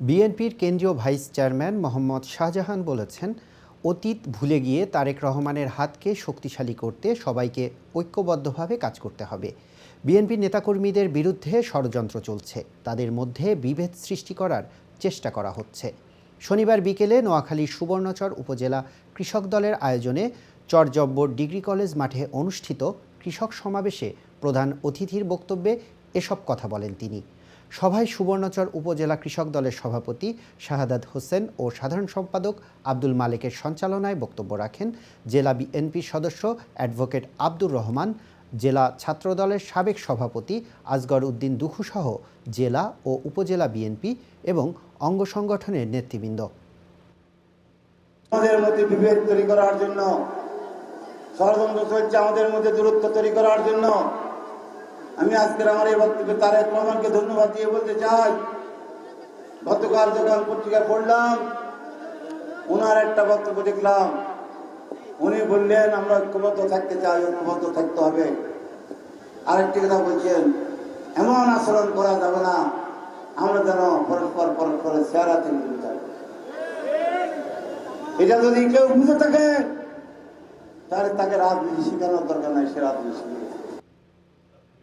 বিএনপির কেন্দ্রীয় vice chairman Mohammad Shahjahan বলেছেন, অতীত ভুলে গিয়ে তারেক রহমানের হাতকে শক্তিশালী করতে সবাইকে ঐক্যবদ্ধভাবে কাজ করতে হবে। বিএনপির নেতাকর্মীদের বিরুদ্ধে ষড়যন্ত্র চলছে। তাদের মধ্যে বিভেদ সৃষ্টি করার চেষ্টা করা হচ্ছে। শনিবার বিকেলে নোয়াখালীর সুবর্ণচর উপজেলা কৃষক দলের আয়োজনে চরজব্বর ডিগ্রি কলেজ মাঠে অনুষ্ঠিত কৃষক সমাবেশে প্রধান অতিথির বক্তব্যে এসব কথা বলেন তিনি। সভায় সুবর্ণচর উপজেলা কৃষক দলের সভাপতি শাহাদাত হোসেন ও সাধারণ সম্পাদক আব্দুল মালেকের সঞ্চালনায় বক্তব্য রাখেন জেলা বিএনপির সদস্য অ্যাডভোকেট আব্দুর রহমান, জেলা ছাত্রদলের সাবেক সভাপতি আজগর উদ্দিন দুখুসহ জেলা ও উপজেলা বিএনপি এবং অঙ্গ সংগঠনের নেতৃবৃন্দ। আমাদের মধ্যে বিভেদ তৈরি করার জন্য, ষড়যন্ত্র চলছে আমাদের মধ্যে দূরত্ব তৈরি করার জন্য। আমি আজকের আমার এই বক্তব্যে তারেক রহমানকে ধন্যবাদ দিয়ে বলতে চাই, গতকাল যখন পত্রিকা পড়লাম, ওনার একটা বক্তব্য দেখলাম। উনি বললেন, আমরা ঐক্যবদ্ধ থাকতে চাই ঐক্যবদ্ধ থাকতে হবে। আরেকটি কথা বলছেন, এমন আচরণ করা যাবে না, আমরা যেন পরস্পর পরস্পরের চেহারা তৈরি হবে এটা যদি কেউ বুঝে থাকে, তাহলে তাকে রাজনীতি শেখানোর দরকার নাই, সে রাজনীতি শিখে